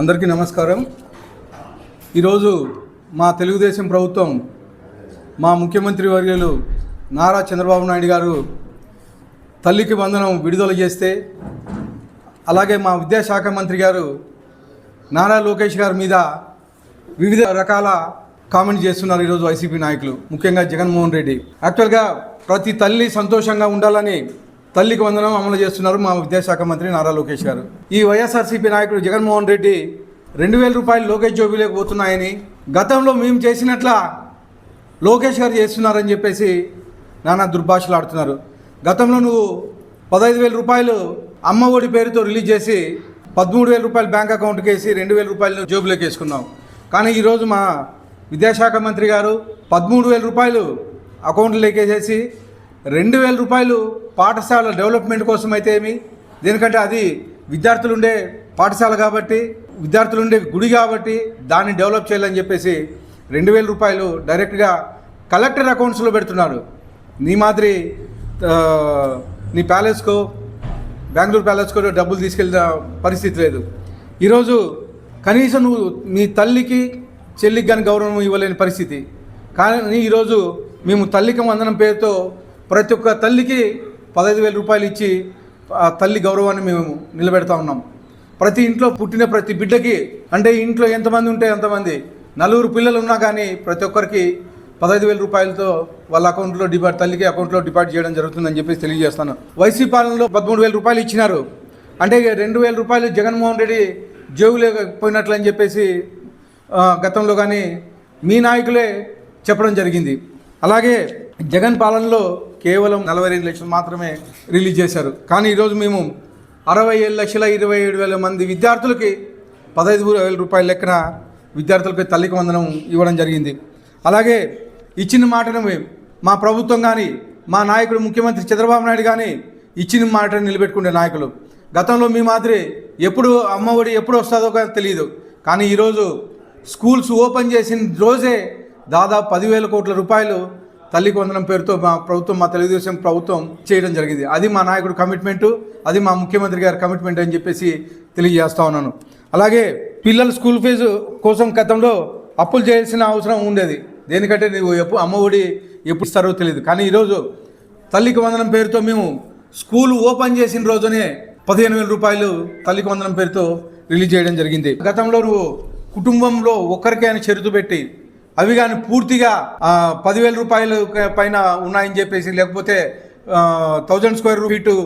అందరికీ నమస్కారం. ఈరోజు మా తెలుగుదేశం ప్రభుత్వం మా ముఖ్యమంత్రి వర్యులు నారా చంద్రబాబు నాయుడు గారు తల్లికి వందనం విడుదల చేస్తే అలాగే మా విద్యాశాఖ మంత్రి గారు నారా లోకేష్ గారి మీద వివిధ రకాల కామెంట్ చేస్తున్నారు ఈరోజు వైసీపీ నాయకులు ముఖ్యంగా జగన్మోహన్ రెడ్డి. యాక్చువల్గా ప్రతి తల్లి సంతోషంగా ఉండాలని తల్లికి వందనం అమలు చేస్తున్నారు మా విద్యాశాఖ మంత్రి నారా లోకేష్ గారు. ఈ వైఎస్ఆర్సీపీ నాయకుడు జగన్మోహన్ రెడ్డి రెండు వేల రూపాయలు లోకేష్ జోబీలోకి పోతున్నాయని గతంలో మేము చేసినట్ల లోకేష్ గారు చేస్తున్నారని చెప్పేసి నానా దుర్భాషలు ఆడుతున్నారు. గతంలో నువ్వు పదహైదు వేల రూపాయలు అమ్మ ఒడి పేరుతో రిలీజ్ చేసి పదమూడు వేల రూపాయలు బ్యాంక్ అకౌంట్కి వేసి రెండు వేల రూపాయలు జోబులోకి వేసుకున్నావు. కానీ ఈరోజు మా విద్యాశాఖ మంత్రి గారు పదమూడు వేల రూపాయలు అకౌంట్లోకి వేసేసి రెండు వేల రూపాయలు పాఠశాల డెవలప్మెంట్ కోసం అయితే ఏమి దేనికంటే అది విద్యార్థులు ఉండే పాఠశాల కాబట్టి విద్యార్థులు ఉండే గుడి కాబట్టి దాన్ని డెవలప్ చేయాలని చెప్పేసి రెండు వేల రూపాయలు డైరెక్ట్గా కలెక్టర్ అకౌంట్స్లో పెడుతున్నాడు నీ మాదిరి నీ ప్యాలెస్కో బెంగళూరు ప్యాలెస్కో డబ్బులు తీసుకెళ్ళిన పరిస్థితి లేదు. ఈరోజు కనీసం నువ్వు మీ తల్లికి చెల్లికి కానీ గౌరవం ఇవ్వలేని పరిస్థితి. కానీ ఈరోజు మేము తల్లికి వందనం పేరుతో ప్రతి ఒక్క తల్లికి పదహైదు వేల రూపాయలు ఇచ్చి ఆ తల్లి గౌరవాన్ని మేము నిలబెడతా ఉన్నాం. ప్రతి ఇంట్లో పుట్టిన ప్రతి బిడ్డకి అంటే ఇంట్లో ఎంతమంది ఉంటే ఎంతమంది నలుగురు పిల్లలు ఉన్నా కానీ ప్రతి ఒక్కరికి పదహైదు వేల రూపాయలతో వాళ్ళ అకౌంట్లో డిపాజిట్ తల్లికి అకౌంట్లో డిపాజిట్ చేయడం జరుగుతుందని చెప్పేసి తెలియజేస్తాను. వైసీ పాలనలో పదమూడు వేల రూపాయలు ఇచ్చినారు. అంటే రెండు వేల రూపాయలు జగన్మోహన్ రెడ్డి జేబులోకి పోయినట్లు అని చెప్పేసి గతంలో కానీ మీ నాయకులే చెప్పడం జరిగింది. అలాగే జగన్ పాలనలో కేవలం నలభై రెండు లక్షలు మాత్రమే రిలీజ్ చేశారు. కానీ ఈరోజు మేము అరవై ఏడు లక్షల ఇరవై ఏడు వేల మంది విద్యార్థులకి పదహైదు వేల రూపాయల లెక్కన విద్యార్థులకి తల్లికి వందనం ఇవ్వడం జరిగింది. అలాగే ఇచ్చిన మాటను మా ప్రభుత్వం కానీ మా నాయకుడు ముఖ్యమంత్రి చంద్రబాబు నాయుడు కానీ ఇచ్చిన మాటను నిలబెట్టుకునే నాయకులు. గతంలో మీ మాదిరి ఎప్పుడు అమ్మఒడి ఎప్పుడు వస్తుందో తెలియదు కానీ ఈరోజు స్కూల్స్ ఓపెన్ చేసిన రోజే దాదాపు పదివేల కోట్ల రూపాయలు తల్లికి వందనం పేరుతో మా ప్రభుత్వం మా తెలుగుదేశం ప్రభుత్వం చేయడం జరిగింది. అది మా నాయకుడు కమిట్మెంటు అది మా ముఖ్యమంత్రి గారి కమిట్మెంట్ అని చెప్పేసి తెలియజేస్తా ఉన్నాను. అలాగే పిల్లల స్కూల్ ఫీజు కోసం గతంలో అప్పులు చేయాల్సిన అవసరం ఉండేది. దేనికంటే నువ్వు ఎప్పుడు అమ్మ ఒడి ఎప్పుడు ఇస్తారో తెలియదు. కానీ ఈరోజు తల్లికి వందనం పేరుతో మేము స్కూల్ ఓపెన్ చేసిన రోజునే పదిహేను వేల రూపాయలు తల్లికి వందనం పేరుతో రిలీజ్ చేయడం జరిగింది. గతంలో నువ్వు కుటుంబంలో ఒక్కరికే అని షరతు పెట్టి అవి కానీ పూర్తిగా పదివేల రూపాయలు పైన ఉన్నాయని చెప్పేసి లేకపోతే థౌజండ్ స్క్వేర్ ఫీటు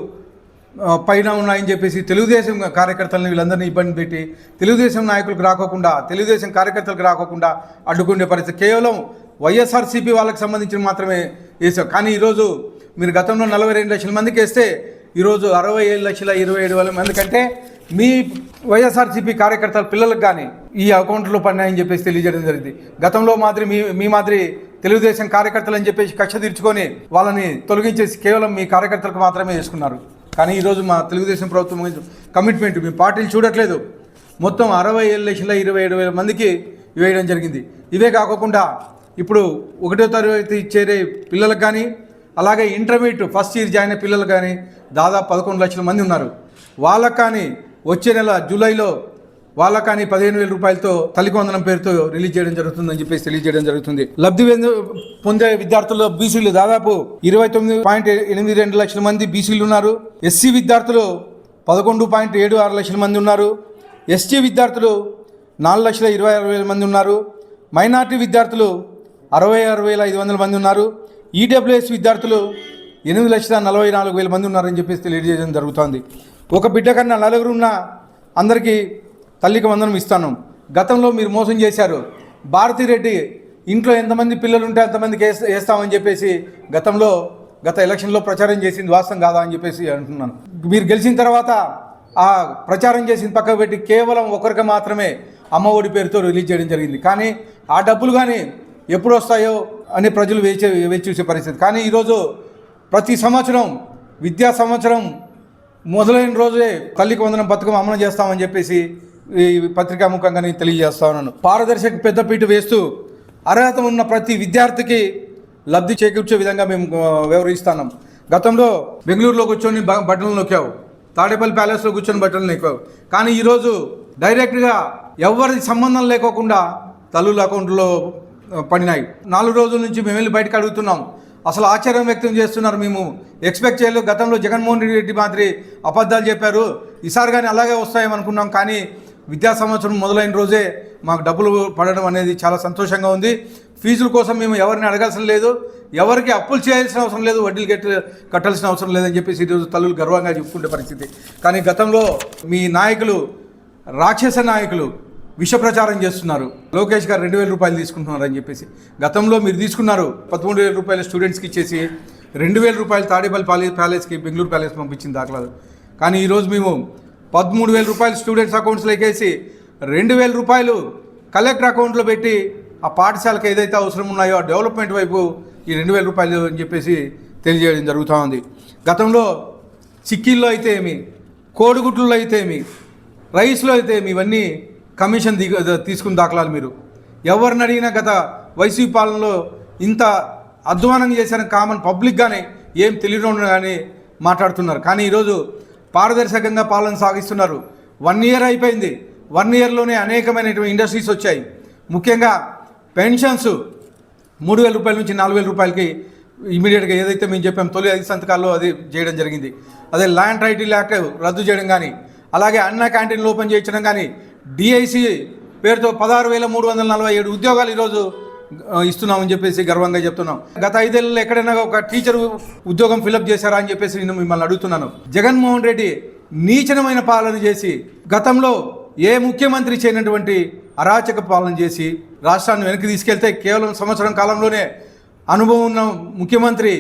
పైన ఉన్నాయని చెప్పేసి తెలుగుదేశం కార్యకర్తలను వీళ్ళందరినీ ఇబ్బంది పెట్టి తెలుగుదేశం నాయకులకు రాకోకుండా తెలుగుదేశం కార్యకర్తలకు రాకోకుండా అడ్డుకునే పరిస్థితి కేవలం వైఎస్ఆర్సీపీ వాళ్ళకి సంబంధించిన మాత్రమే వేసాం కానీ ఈరోజు మీరు గతంలో నలభై రెండు లక్షల మందికి వేస్తే ఈరోజు అరవై ఏడు లక్షల ఇరవై ఏడు వేల మంది కంటే మీ వైఎస్ఆర్సీపీ కార్యకర్తల పిల్లలకు కానీ ఈ అకౌంట్లో పడినాయని చెప్పేసి తెలియజేయడం జరిగింది. గతంలో మాదిరి మీ మీ మాదిరి తెలుగుదేశం కార్యకర్తలు అని చెప్పేసి కక్ష తీర్చుకొని వాళ్ళని తొలగించేసి కేవలం మీ కార్యకర్తలకు మాత్రమే చేసుకున్నారు. కానీ ఈరోజు మా తెలుగుదేశం ప్రభుత్వం కమిట్మెంట్ మీ పార్టీలు చూడట్లేదు. మొత్తం అరవై ఏడు లక్షల ఇరవై ఏడు వేల మందికి వేయడం జరిగింది. ఇవే కాకుండా ఇప్పుడు ఒకటో తరగతి చేరే పిల్లలకు కానీ అలాగే ఇంటర్మీడియట్ ఫస్ట్ ఇయర్ జాయిన్ అయిన పిల్లలు కానీ దాదాపు పదకొండు లక్షల మంది ఉన్నారు. వాళ్ళకు కానీ వచ్చే నెల జూలైలో వాళ్ళకు కానీ పదిహేను వేల రూపాయలతో తలికొందనం పేరుతో రిలీజ్ చేయడం జరుగుతుందని చెప్పేసి తెలియజేయడం జరుగుతుంది. లబ్ధి పొందే- పొందే విద్యార్థుల్లో బీసీలు దాదాపు ఇరవై తొమ్మిది పాయింట్ ఎనిమిది రెండు లక్షల మంది బీసీలు ఉన్నారు. ఎస్సీ విద్యార్థులు పదకొండు పాయింట్ ఏడు ఆరు లక్షల మంది ఉన్నారు. ఎస్టీ విద్యార్థులు నాలుగు లక్షల ఇరవై ఆరు వేల మంది ఉన్నారు. మైనార్టీ విద్యార్థులు అరవై ఆరు వేల ఐదు వందల మంది ఉన్నారు. ఈడబ్ల్యూఎస్ విద్యార్థులు ఎనిమిది లక్షల నలభై నాలుగు వేల మంది ఉన్నారని చెప్పేసి తెలియజేయడం జరుగుతోంది. ఒక బిడ్డ కన్నా నలుగురు ఉన్న అందరికీ తల్లికి వందనం ఇస్తాను. గతంలో మీరు మోసం చేశారు. భారతిరెడ్డి ఇంట్లో ఎంతమంది పిల్లలు ఉంటే అంతమందికి వేస్తా- వేస్తామని చెప్పేసి గతంలో గత ఎలక్షన్లో ప్రచారం చేసింది వాస్తవం కాదా అని చెప్పేసి అంటున్నాను. మీరు గెలిచిన తర్వాత ఆ ప్రచారం చేసిన పక్కకు పెట్టి కేవలం ఒకరికి మాత్రమే అమ్మ ఒడి పేరుతో రిలీజ్ చేయడం జరిగింది. కానీ ఆ డబ్బులు కానీ ఎప్పుడు వస్తాయో అని ప్రజలు వేచి వేచి చూసే పరిస్థితి. కానీ ఈరోజు ప్రతి సంవత్సరం విద్యా సంవత్సరం మొదలైన రోజే తల్లికి వందనం పథకం అమలు చేస్తామని చెప్పేసి ఈ పత్రికా ముఖంగా నేను తెలియజేస్తా ఉన్నాను. పారదర్శక పెద్దపీట వేస్తూ అర్హత ఉన్న ప్రతి విద్యార్థికి లబ్ధి చేకూర్చే విధంగా మేము వివరిస్తాను గతంలో బెంగళూరులో కూర్చొని బ- బట్టలు నొక్కావు. తాడేపల్లి ప్యాలెస్లో కూర్చొని బట్టలు నొక్కావు. కానీ ఈరోజు డైరెక్ట్గా ఎవరి సంబంధం లేకోకుండా తల్లుల అకౌంట్లో పడినాయి. నాలుగు రోజుల నుంచి మేము వెళ్ళి బయటకు అడుగుతున్నాం. అసలు ఆశ్చర్యం వ్యక్తం చేస్తున్నారు మేము. ఎక్స్పెక్ట్ చేయలేదు. గతంలో జగన్మోహన్ రెడ్డి మాదిరి అబద్ధాలు చెప్పారు. ఈసారి కానీ అలాగే వస్తాయేమనుకున్నాం కానీ విద్యా సంవత్సరం మొదలైన రోజే మాకు డబ్బులు పడడం అనేది చాలా సంతోషంగా ఉంది. ఫీజుల కోసం మేము ఎవరిని అడగాల్సిన లేదు. ఎవరికి అప్పులు చేయాల్సిన అవసరం లేదు. వడ్డీలు కట్టి కట్టాల్సిన అవసరం లేదని చెప్పేసి ఈరోజు తల్లులు గర్వంగా చెప్పుకునే పరిస్థితి. కానీ గతంలో మీ నాయకులు రాక్షస నాయకులు విష ప్రచారం చేస్తున్నారు. లోకేష్ గారు రెండు వేల రూపాయలు తీసుకుంటున్నారు అని చెప్పేసి. గతంలో మీరు తీసుకున్నారు పదమూడు వేల రూపాయలు స్టూడెంట్స్కి ఇచ్చేసి రెండు వేల రూపాయలు తాడేపల్లి ప్యాలెస్ ప్యాలెస్కి బెంగళూరు ప్యాలెస్ పంపించిన దాఖలాలు కానీ ఈరోజు మేము పదమూడు వేల రూపాయలు స్టూడెంట్స్ అకౌంట్స్లోకి వేసి రెండు వేల రూపాయలు కలెక్టర్ అకౌంట్లో పెట్టి ఆ పాఠశాలకు ఏదైతే అవసరం ఉన్నాయో ఆ డెవలప్మెంట్ వైపు ఈ రెండు వేల రూపాయలు అని చెప్పేసి తెలియజేయడం జరుగుతూ ఉంది. గతంలో చిక్కీల్లో అయితే ఏమి కోడిగుడ్లలో అయితే ఏమి రైస్లో అయితే ఏమి ఇవన్నీ కమిషన్ దిగ తీసుకున్న దాఖలాలు మీరు. ఎవరిని అడిగినా గత వైసీపీ పాలనలో ఇంత అధ్వానం చేసిన కామన్ పబ్లిక్గానే ఏం తెలియడం కానీ మాట్లాడుతున్నారు. కానీ ఈరోజు పారదర్శకంగా పాలన సాగిస్తున్నారు. వన్ ఇయర్ అయిపోయింది. వన్ ఇయర్లోనే అనేకమైనటువంటి ఇండస్ట్రీస్ వచ్చాయి. ముఖ్యంగా పెన్షన్స్ మూడు వేల రూపాయల నుంచి నాలుగు వేల రూపాయలకి ఇమీడియట్గా ఏదైతే మేము చెప్పాం తొలి ఐదు సంతకాల్లో అది చేయడం జరిగింది. అదే ల్యాండ్ రైటింగ్ యాక్ట్ రద్దు చేయడం కానీ అలాగే అన్న క్యాంటీన్లు ఓపెన్ చేయించడం కానీ డిఐసి పేరుతో పదహారు వేల మూడు వందల నలభై ఏడు ఉద్యోగాలు ఈరోజు ఇస్తున్నామని చెప్పేసి గర్వంగా చెప్తున్నాం. గత ఐదేళ్ళలో ఎక్కడైనా ఒక టీచర్ ఉద్యోగం ఫిలప్ చేశారా అని చెప్పేసి నేను మిమ్మల్ని అడుగుతున్నాను. జగన్మోహన్ రెడ్డి నీచనమైన పాలన చేసి గతంలో ఏ ముఖ్యమంత్రి చేయనటువంటి అరాచక పాలన చేసి రాష్ట్రాన్ని వెనక్కి తీసుకెళ్తే కేవలం సంవత్సరం కాలంలోనే అనుభవం ఉన్న ముఖ్యమంత్రి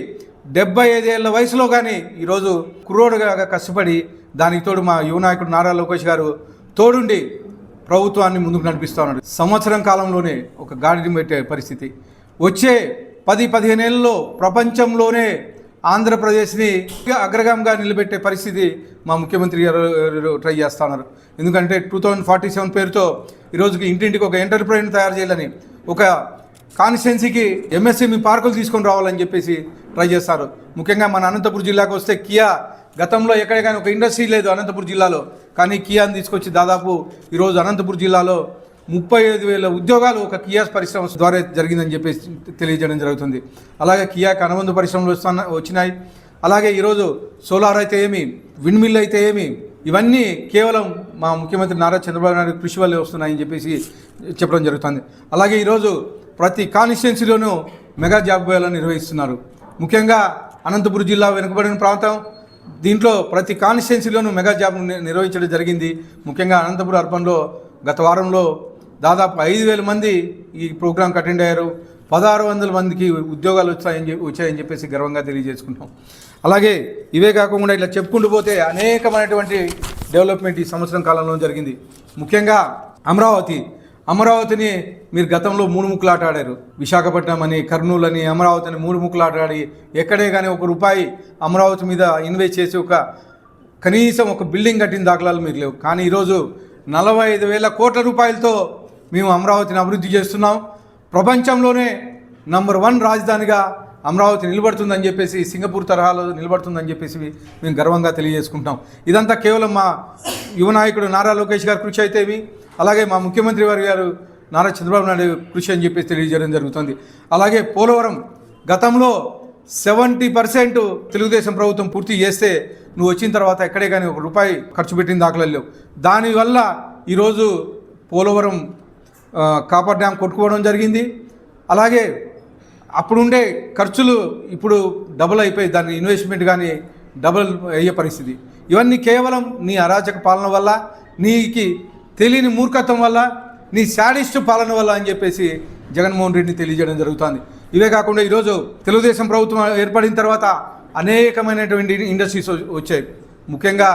డెబ్బై ఐదేళ్ళ వయసులో కానీ ఈరోజు కుర్రోడుగా కష్టపడి దానికి తోడు మా యువనాయకుడు నారా లోకేష్ గారు తోడుండి ప్రభుత్వాన్ని ముందుకు నడిపిస్తూ ఉన్నాడు. సంవత్సరం కాలంలోనే ఒక గాడిని పెట్టే పరిస్థితి. వచ్చే పది పదిహేను ఏళ్ళలో ప్రపంచంలోనే ఆంధ్రప్రదేశ్ని అగ్రగంగా నిలబెట్టే పరిస్థితి మా ముఖ్యమంత్రి గారు ట్రై చేస్తున్నారు ఎందుకంటే టూ థౌజండ్ ఫార్టీ సెవెన్ పేరుతో ఈరోజుకి ఇంటింటికి ఒక ఎంటర్ప్రైన్ తయారు చేయాలని ఒక కాన్స్టిట్యున్సీకి ఎంఎస్ఎంఈ పార్కులు తీసుకొని రావాలని చెప్పేసి ట్రై చేస్తారు. ముఖ్యంగా మన అనంతపురం జిల్లాకు వస్తే కియా గతంలో ఎక్కడ కానీ ఒక ఇండస్ట్రీ లేదు అనంతపురం జిల్లాలో కానీ కియాని తీసుకొచ్చి దాదాపు ఈరోజు అనంతపురం జిల్లాలో ముప్పై ఐదు వేల ఉద్యోగాలు ఒక కియా పరిశ్రమ ద్వారా జరిగిందని చెప్పేసి తెలియజేయడం జరుగుతుంది. అలాగే కియాకి అనుబంధ పరిశ్రమలు వస్తున్న వచ్చినాయి. అలాగే ఈరోజు సోలార్ అయితే ఏమి విండ్ మిల్ అయితే ఏమి ఇవన్నీ కేవలం మా ముఖ్యమంత్రి నారా చంద్రబాబు నాయుడు కృషి వల్లే వస్తున్నాయని చెప్పేసి చెప్పడం జరుగుతుంది. అలాగే ఈరోజు ప్రతి కాన్స్టిట్యున్సీలోనూ మెగా జాబ్ మేళా నిర్వహిస్తున్నారు. ముఖ్యంగా అనంతపురం జిల్లా వెనుకబడిన ప్రాంతం దీంట్లో ప్రతి కాన్స్టిట్యున్సీలోనూ మెగా జాబ్ నిర్వహించడం జరిగింది. ముఖ్యంగా అనంతపురం అర్బన్లో గత వారంలో దాదాపు ఐదు వేల మంది ఈ ప్రోగ్రాంకి అటెండ్ అయ్యారు. పదహారు వందల మందికి ఉద్యోగాలు వచ్చాయని వచ్చాయని చెప్పేసి గర్వంగా తెలియజేసుకుంటాం అలాగే ఇవే కాకుండా ఇట్లా చెప్పుకుంటూ పోతే అనేకమైనటువంటి డెవలప్మెంట్ ఈ సంవత్సరం కాలంలో జరిగింది. ముఖ్యంగా అమరావతి అమరావతిని మీరు గతంలో మూడు ముక్కలాట ఆడారు విశాఖపట్నం అని కర్నూలు అని అమరావతిని మూడు ముక్కలాట ఆడి ఎక్కడే కానీ ఒక రూపాయి అమరావతి మీద ఇన్వెస్ట్ చేసి ఒక కనీసం ఒక బిల్డింగ్ కట్టిన దాఖలాలు మీరు లేవు. కానీ ఈరోజు నలభై ఐదు వేల కోట్ల రూపాయలతో మేము అమరావతిని అభివృద్ధి చేస్తున్నాం. ప్రపంచంలోనే నంబర్ వన్ రాజధానిగా అమరావతి నిలబడుతుందని చెప్పేసి సింగపూర్ తరహాలో నిలబడుతుందని చెప్పేసి మేము గర్వంగా తెలియజేసుకుంటాం ఇదంతా కేవలం మా యువ నాయకుడు నారా లోకేష్ గారి కృషి అయితే అలాగే మా ముఖ్యమంత్రి వారి గారు నారా చంద్రబాబు నాయుడు కృషి అని చెప్పేసి తెలియజేయడం జరుగుతుంది. అలాగే పోలవరం గతంలో సెవెంటీ పర్సెంట్ తెలుగుదేశం ప్రభుత్వం పూర్తి చేస్తే నువ్వు వచ్చిన తర్వాత ఎక్కడే కానీ ఒక రూపాయి ఖర్చు పెట్టిన దాఖలు దానివల్ల ఈరోజు పోలవరం కాపర్ డ్యామ్ కొట్టుకోవడం జరిగింది. అలాగే అప్పుడుండే ఖర్చులు ఇప్పుడు డబుల్ అయిపోయి దాని ఇన్వెస్ట్మెంట్ కానీ డబుల్ అయ్యే పరిస్థితి. ఇవన్నీ కేవలం నీ అరాచక పాలన వల్ల నీకి తెలియని మూర్ఖత్వం వల్ల నీ శాడిస్ట్ పాలన వల్ల అని చెప్పేసి జగన్మోహన్ రెడ్డిని తెలియజేయడం జరుగుతుంది. ఇవే కాకుండా ఈరోజు తెలుగుదేశం ప్రభుత్వం ఏర్పడిన తర్వాత అనేకమైనటువంటి ఇండస్ట్రీస్ వచ్చాయి. ముఖ్యంగా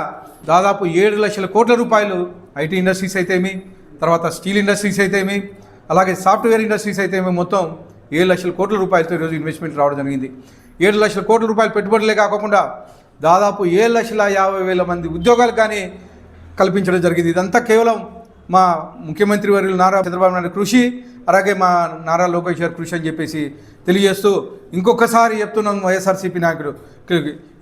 దాదాపు ఏడు లక్షల కోట్ల రూపాయలు ఐటీ ఇండస్ట్రీస్ అయితేమి తర్వాత స్టీల్ ఇండస్ట్రీస్ అయితేమి అలాగే సాఫ్ట్వేర్ ఇండస్ట్రీస్ అయితేమి మొత్తం ఏడు లక్షల కోట్ల రూపాయలతో ఈరోజు ఇన్వెస్ట్మెంట్ రావడం జరిగింది. ఏడు లక్షల కోట్ల రూపాయలు పెట్టుబడులే కాకుండా దాదాపు ఏడు లక్షల యాభై వేల మంది ఉద్యోగాలు కానీ కల్పించడం జరిగింది. ఇదంతా కేవలం మా ముఖ్యమంత్రి వర్యులు నారా చంద్రబాబు నాయుడు కృషి అలాగే మా నారా లోకేష్ గారి కృషి అని చెప్పేసి తెలియజేస్తూ ఇంకొకసారి చెప్తున్నాం వైఎస్ఆర్సీపీ నాయకుడు.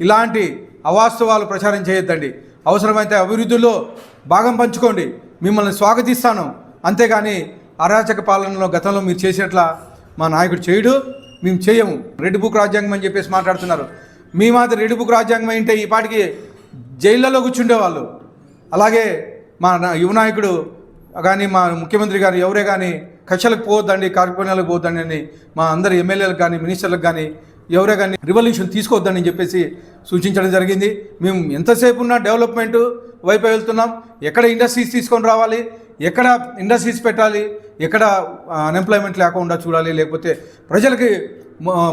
ఇలాంటి అవాస్తవాలు ప్రచారం చేయొద్దండి. అవసరమైతే అభివృద్ధిలో భాగం పంచుకోండి. మిమ్మల్ని స్వాగతిస్తాను. అంతేగాని అరాచక పాలనలో గతంలో మీరు చేసేట్లా మా నాయకుడు చేయడు. మేము చేయము. రెడ్ బుక్ రాజ్యాంగం అని చెప్పేసి మాట్లాడుతున్నారు. మీ మాత్రం రెడ్ బుక్ రాజ్యాంగం అంటే ఈ పాటికి జైళ్ళలో కూర్చుండేవాళ్ళు. అలాగే మా నా- కానీ మా ముఖ్యమంత్రి గారు ఎవరే కానీ కక్షలకు పోవద్దండి కార్యక్రమాలకు పోవద్దండి అని మా అందరి ఎమ్మెల్యేలకు కానీ మినిస్టర్లకు కానీ ఎవరే కానీ రివల్యూషన్ తీసుకోవద్దని చెప్పేసి సూచించడం జరిగింది. మేము ఎంతసేపు ఉన్న డెవలప్మెంట్ వైపు వెళ్తున్నాం. ఎక్కడ ఇండస్ట్రీస్ తీసుకొని రావాలి ఎక్కడ ఇండస్ట్రీస్ పెట్టాలి ఎక్కడ అన్ఎంప్లాయ్మెంట్ లేకుండా చూడాలి లేకపోతే ప్రజలకి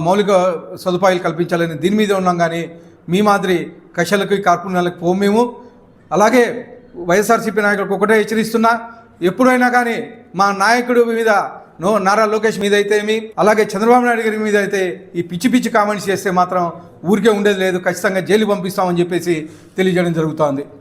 మౌలిక సదుపాయాలు కల్పించాలని దీని మీద ఉన్నాం. కానీ మీ మాదిరి కక్షలకి కార్పొరేట్లకు పోము మేము. అలాగే వైఎస్ఆర్సీపీ నాయకులకు ఒకటే హెచ్చరిస్తున్నా ఎప్పుడైనా కానీ మా నాయకుడు మీద నో నారా లోకేష్ మీద అయితే ఏమి అలాగే చంద్రబాబు నాయుడు గారి మీద అయితే ఈ పిచ్చి పిచ్చి కామెంట్స్ చేస్తే మాత్రం ఊరికే ఉండేది లేదు ఖచ్చితంగా జైలు పంపిస్తామని చెప్పేసి తెలియజేయడం జరుగుతోంది.